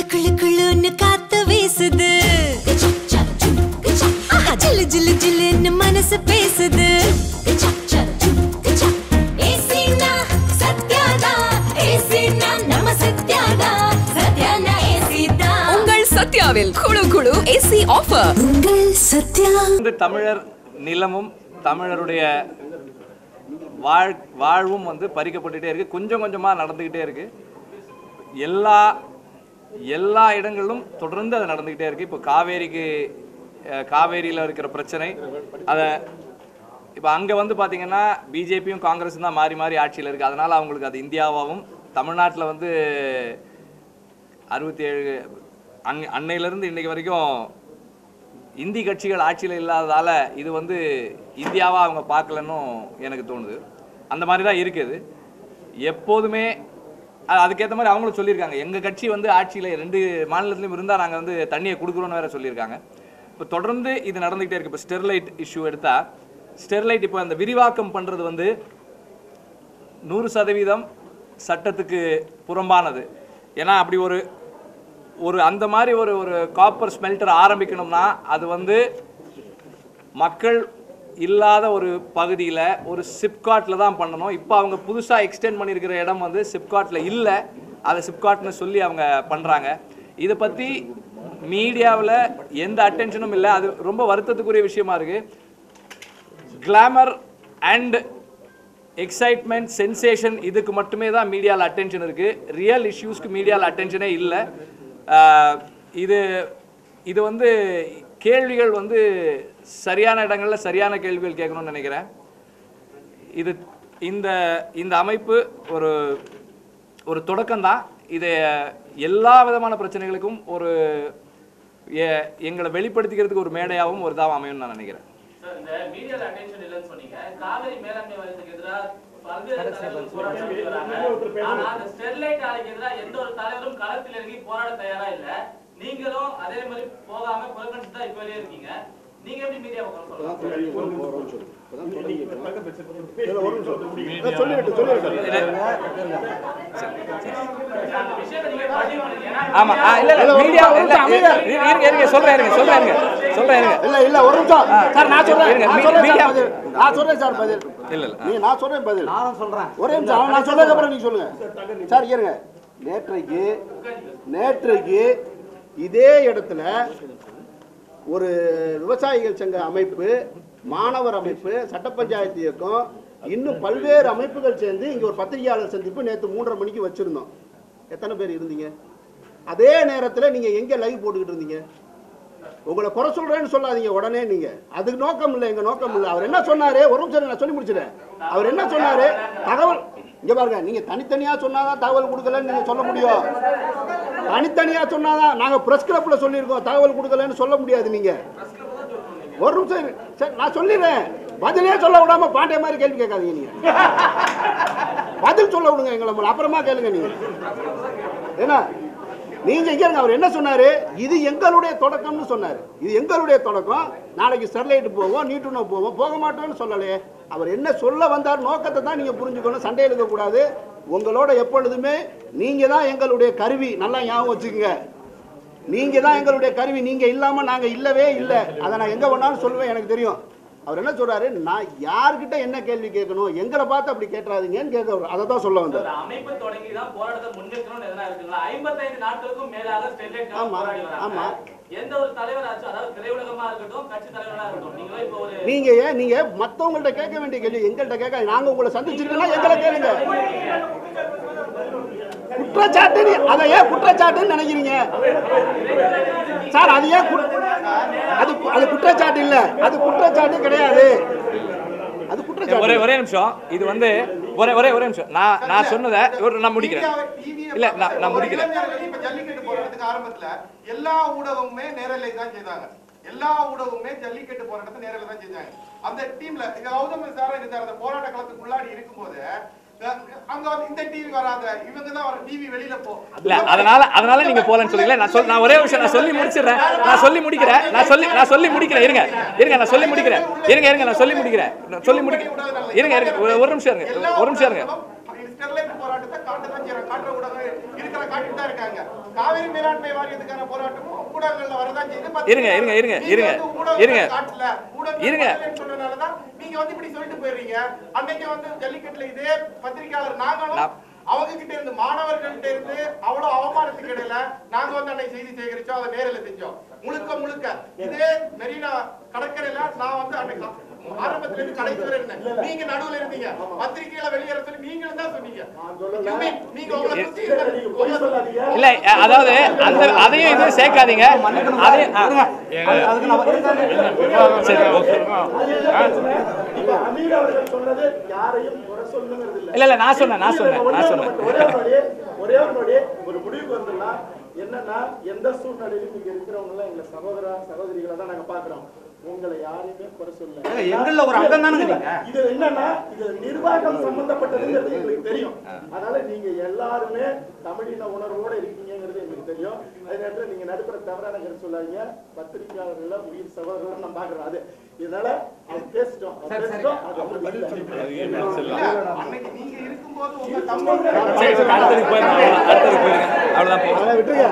குளு குளு குளுன்னு காத்து வீசுது. ஆஹா, ஜிலு ஜிலு ஜிலுன்னு மனசு பேசுது. சத்யாவில் குழு குழு ஏசி ஆஃபர் உங்கள் சத்யா. தமிழர் நிலமும் தமிழருடைய வாழ் வாழ்வும் வந்து பறிக்கப்பட்டுட்டே இருக்கு. கொஞ்சம் கொஞ்சமாக நடந்துக்கிட்டே இருக்கு. எல்லா எல்லா இடங்களிலும் தொடர்ந்து அது நடந்துக்கிட்டே இருக்கு. இப்போ காவேரிக்கு காவேரியில் இருக்கிற பிரச்சனை அதை இப்போ அங்கே வந்து பார்த்தீங்கன்னா பிஜேபியும் காங்கிரஸும் தான் மாறி மாறி ஆட்சியில் இருக்குது அதனால் அவங்களுக்கு அது இந்தியாவாகவும் தமிழ்நாட்டில் வந்து அறுபத்தி ஏழு அங் அன்னையிலேருந்து இன்னைக்கு வரைக்கும் இந்தி கட்சிகள் ஆட்சியில் இல்லாததால் இது வந்து இந்தியாவாக அவங்க பார்க்கலன்னும் எனக்கு தோணுது. அந்த மாதிரி தான் இருக்குது. எப்போதுமே அதுக்கேற்ற மாதிரி அவங்களும் சொல்லியிருக்காங்க. எங்கள் கட்சி வந்து ஆட்சியில் ரெண்டு மாநிலத்திலையும் இருந்தால் நாங்கள் வந்து தண்ணியை கொடுக்குறோன்னு வேற சொல்லியிருக்காங்க. இப்போ தொடர்ந்து இது நடந்துக்கிட்டே இருக்குது இப்போ ஸ்டெர்லைட் இஷ்யூ எடுத்தால் ஸ்டெர்லைட் இப்போ அந்த விரிவாக்கம் பண்ணுறது வந்து நூறு சதவீதம் சட்டத்துக்கு புறம்பானது. ஏன்னா அப்படி ஒரு ஒரு அந்த மாதிரி ஒரு ஒரு காப்பர் ஸ்மெல்டர் ஆரம்பிக்கணும்னா அது வந்து மக்கள் இல்லாத ஒரு பகுதியில் ஒரு சிப்காட்டில் தான் பண்ணணும். இப்போ அவங்க புதுசாக எக்ஸ்டெண்ட் பண்ணியிருக்கிற இடம் வந்து சிப்காட்டில் இல்லை. அதை சிப்காட்னு சொல்லி அவங்க பண்ணுறாங்க இதை பற்றி மீடியாவில் எந்த அட்டென்ஷனும் இல்லை. அது ரொம்ப வருத்தத்துக்குரிய விஷயமா இருக்குது கிளாமர் அண்ட் எக்ஸைட்மெண்ட் சென்சேஷன் இதுக்கு மட்டுமே தான் மீடியாவில் அட்டென்ஷன் இருக்குது ரியல் இஷ்யூஸ்க்கு மீடியாவில் அட்டென்ஷனே இல்லை. இது இது வந்து கேள்விகள் வந்து சரியான இடங்களில் சரியான கேள்விகள் கேட்கணும்னு நினைக்கிறேன். இது இந்த இந்த அமைப்பு ஒரு ஒரு தொடக்கம்தான். இது எல்லா விதமான பிரச்சனைகளுக்கும் ஒரு எ- எங்களை வெளிப்படுத்திக்கிறதுக்கு ஒரு மேடையாகவும் ஒரு இதாகவும் அமையும்னு நான் நினைக்கிறேன். போராட தயாரா இல்ல. நீங்களும் அதே மாதிரி போகாம புறக்கணிச்சு தான் இப்ப வரையும் இருக்கீங்க நீங்க எப்படி மீடியாவை குறை சொல்லலாம் ஆமா இல்ல இல்ல மீடியா இருங்க இருங்க சொல்றேன் இருங்க சொல்றேன் இருங்க சொல்றேன் இருங்க இல்ல இல்ல ஒரு நிமிஷம் சார் நான் சொல்றேன் இருங்க, நான் மீடியா- நான் சொல்றேன் சார் பதில் இல்ல இல்ல நீ நான் சொல்றேன் பதில் சொல்றேன் ஒரே நிமிஷம் அவன் நான் சொன்னதுக்கு அப்புறம் நீங்க சொல்லுங்க சார் இருங்க நேற்றைக்கு நேற்றைக்கு இதே இடத்துல ஒரு விவசாயிகள் சங்க அமைப்பு மாணவர் அமைப்பு சட்ட பஞ்சாயத்து இயக்கம் இன்னும் பல்வேறு அமைப்புகள் சேர்ந்து இங்க ஒரு பத்திரிகையாளர் சந்திப்பு நேற்று மூன்றரை மணிக்கு வச்சிருந்தோம். எத்தனை பேர் இருந்தீங்க? அதே நேரத்தில் நீங்க எங்க லைவ் போட்டுக்கிட்டு இருந்தீங்க? உங்களை குறை சொல்றேன்னு சொல்லாதீங்க உடனே நீங்க. அதுக்கு நோக்கம் இல்லை எங்க நோக்கம் இல்லை. அவர் என்ன சொன்னாரு? ஒரு நிமிஷம் நான் சொல்லி முடிச்சிடுறேன். அவர் என்ன சொன்னாரு? தகவல் இங்க பாருங்க நீங்க தனித்தனியா சொன்னாதான் தகவல் கொடுக்கலன்னு நீங்க சொல்ல முடியும். தனித்தனியா சொன்னாதான் நாங்க பிரஸ் கிளப்ல சொல்லியிருக்கோம். தகவல் கொடுக்கலன்னு சொல்ல முடியாது நீங்க. ஒரு நிமிஷம் சரி நான் சொல்லிடுறேன். பதிலே சொல்ல விடாம பாண்டிய மாதிரி கேள்வி கேட்காதீங்க நீங்க. பதில் சொல்ல விடுங்க எங்களை அப்புறமா கேளுங்க நீங்க. என்ன நீங்க இங்க இருங்க அவர் என்ன சொன்னாரு? இது எங்களுடைய தொடக்கம்னு சொன்னாரு. இது எங்களுடைய தொடக்கம். நாளைக்கு ஸ்டெர்லைட் போவோம் நீட்டுணவு போவோம். போக மாட்டோம்னு சொல்லலையே அவர் என்ன சொல்ல வந்தார் நோக்கத்தை தான் நீங்க புரிஞ்சுக்கணும் சண்டை எடுக்க கூடாது உங்களோட எப்பொழுதுமே நீங்க தான் எங்களுடைய கருவி. நல்லா ஞாபகம் வச்சுக்கோங்க. நீங்க தான் எங்களுடைய கருவி. நீங்க இல்லாம நாங்க இல்லவே இல்லை. அதை நான் எங்க வேணாலும் சொல்லுவேன் எனக்கு தெரியும். அவர் என்ன சொல்றாரு? நான் யார்கிட்ட என்ன கேள்வி கேட்கணும்? எங்களை பார்த்து அப்படி கேட்டுறாதீங்கன்னு கேட்க அதை தான் சொல்ல வந்தார். அமைப்பு தொடங்கி தான் போராட்டத்தை எதனா இருக்குங்களா? ஐம்பத்தைந்து நாட்களுக்கும் மேலாக ஸ்டெர்லைட் ஆமா, ஆமா. எந்த ஒரு தலைவராச்சும் அதாவது திரையுலகமா இருக்கட்டும் கட்சி தலைவரா இருக்கட்டும் நீங்களும் இப்போ ஒரு நீங்க ஏன் நீங்க மத்தவங்கள்ட்ட கேட்க வேண்டிய கேள்வி எங்கள்கிட்ட கேட்க நாங்க உங்களை சந்திச்சிருக்கோம்னா எங்களை கேளுங்க. குற்றச்சாட்டு அதை ஏன் குற்றச்சாட்டுன்னு நினைக்கிறீங்க? சார் அது ஏன் அது அது குற்றச்சாட்டு இல்ல. அது குற்றச்சாட்டு கிடையாது. அது ஒரே குற்றச்சாட்டு. ஒரே நிமிஷம். இது வந்து ஒரே ஒரே ஒரே நிமிஷம். நான் நான் சொன்னதை ஒரு நான் முடிக்கிறேன். இல்ல நான் நான் முடிக்கிறேன். ஜல்லிக்கட்டு போராட்டத்துக்கு ஆரம்பத்துல எல்லா ஊடகமுமே நேரலை தான் செய்தாங்க. எல்லா ஊடகமுமே ஜல்லிக்கட்டு போராட்டத்தை நேரலை தான் செஞ்சாங்க அந்த டீம்ல கௌதம் சாரா இருந்தார். அந்த போராட்ட களத்துக்கு முன்னாடி இருக்கும்போது இல்ல அதனால அதனால நீங்க போலன்னு சொல்றீங்களா நான் சொல் நான் ஒரே விஷயம் நான் சொல்லி முடிச்சிடுறேன். நான் சொல்லி முடிக்கிறேன். நான் சொல்லி நான் சொல்லி முடிக்கிறேன். இருங்க இருங்க நான் சொல்லி முடிக்கிறேன். இருங்க இருங்க நான் சொல்லி முடிக்கிறேன். நான் சொல்லி முடிக்கிறேன். இருங்க இருங்க ஒரு- ஒரு நிமிஷம் இருங்க ஒரு நிமிஷம் இருங்க. காட்டுற ஊடகம் இருக்கிற காட்டிட்டு தான் இருக்காங்க. காவிரி மேலாண்மை வாரியத்துக்கான போராட்டமும் ஊடகங்கள்ல வரதான் செய்யுது இருங்க, இருங்க, இருங்க, இருங்க, ஊடகங்களை இருங்க. காட்டல. ஊடகங்கள். காட்டலன்னு சொன்னனாலதான் நீங்க வந்து இப்படி சொல்லிட்டு போயிடுறீங்க. அன்னைக்கு வந்து ஜல்லிக்கட்டுல இதே பத்திரிக்கையாளர் நாங்களும் அவங்க கிட்ட இருந்து மாணவர்கள்ட்ட இருந்து அவ்வளவு அவமானத்துக்கு இடையில நாங்க வந்து அன்னைக்கு செய்தி சேகரிச்சோம் அதை நேரில் செஞ்சோம். முழுக்க முழுக்க. இதே மெரினா கடற்கரையில நான் வந்து அன்னைக்கு ஆரம்பத்துல இருந்து கடைசி வரை இருந்தேன். நீங்க நடுவுல இருந்தீங்க. பத்திரிகையில வெளியேற சொல்லி நீங்களும் தான் சொன்னீங்க. நீங்க உங்களை இல்ல அதாவது அந்த அதையும் இதையும் சேர்க்காதீங்க. அதையும் ஆ. சரி ஓகே. இப்ப அமீர் அவர்கள் சொன்னது யாரையும் குறை சொல்லணுங்கிறது இல்ல. இல்ல இல்ல நான் சொன்னேன் நான் சொன்னேன் நான் ஒரு சொன்னேன். ஒரே ஒரு முடிவுக்கு வந்துடலாம். என்னன்னா எந்த சூழ்நிலையிலும் இங்க இருக்கிறவங்க எல்லாம் எங்களை சகோதர சகோதரிகளை தான் நாங்க பாக்குறோம் உங்களை யாரையுமே குறை சொல்ல எங்கள்ல ஒரு அங்கம் தானுங்க நீங்க. இது என்னன்னா இது நிர்வாகம் சம்பந்தப்பட்டதுங்கிறது எங்களுக்கு தெரியும். அதனால நீங்க எல்லாருமே தமிழின உணர்வோட இருக்கீங்கிறது எங்களுக்கு தெரியும். அதே நேரத்தில் நீங்க நடுப்புற தவறான கருத்து சொல்லாதீங்க. பத்திரிகையாளர்கள உயிர் சகோதரர்கள் நான் பாக்குறோம் அது இதனால அது பேசிட்டோம். அது பேசிட்டோம். அது அப்படி இல்லை. இல்ல, அன்னைக்கு நீங்க இருக்கும்போது உங்க தம்பி போயிருங்க அவ்வளவுதான் விட்டுருங்க.